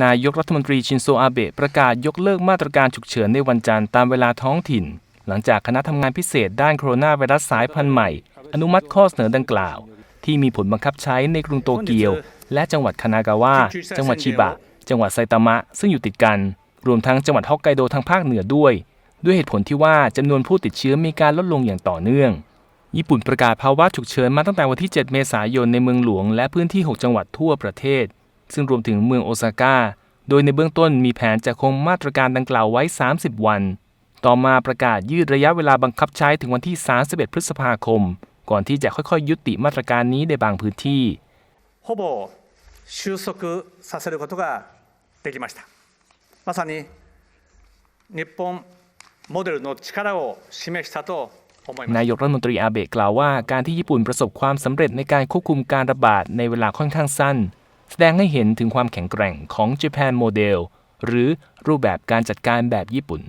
นายกรัฐมนตรีชินโซอาเบะประกาศยกเลิกมาตรการฉุกเฉินในวันจันทร์ตามเวลาท้องถิ่น หลังจากคณะทำงานพิเศษด้านโคโรนาไวรัสสายพันธุ์ใหม่ อนุมัติข้อเสนอดังกล่าว ที่มีผลบังคับใช้ในกรุงโตเกียว และจังหวัดคานากาวะ จังหวัดชิบะ จังหวัดไซตามะ ซึ่งอยู่ติดกัน รวมทั้งจังหวัดฮอกไกโดทางภาคเหนือด้วย ด้วยเหตุผลที่ว่าจำนวนผู้ติดเชื้อมีการลดลงอย่างต่อเนื่องญี่ปุ่นประกาศภาวะฉุกเฉินมาตั้งแต่วันที่ 7 เมษายนในเมืองหลวง และพื้นที่ 6 จังหวัดทั่วประเทศ ซึ่งรวมถึงเมืองโอซาก้า โดยในเบื้องต้นมีแผนจะคงมาตรการดังกล่าวไว้ 30 วัน ต่อมาประกาศยืดระยะเวลาบังคับใช้ถึงวันที่ 31 พฤษภาคม ก่อนที่จะค่อยๆ ยุติมาตรการนี้ในบางพื้นที่ ほぼ収束させることができましたまさに日本モデルの力を示したと思います นายกรัฐมนตรีอาเบะกล่าวว่าการที่ญี่ปุ่นประสบความสำเร็จในการควบคุมการระบาดในเวลาค่อนข้างสั้น แสดงให้เห็นถึงความแข็งแกร่งของ Japan Model หรือรูปแบบการจัดการแบบญี่ปุ่น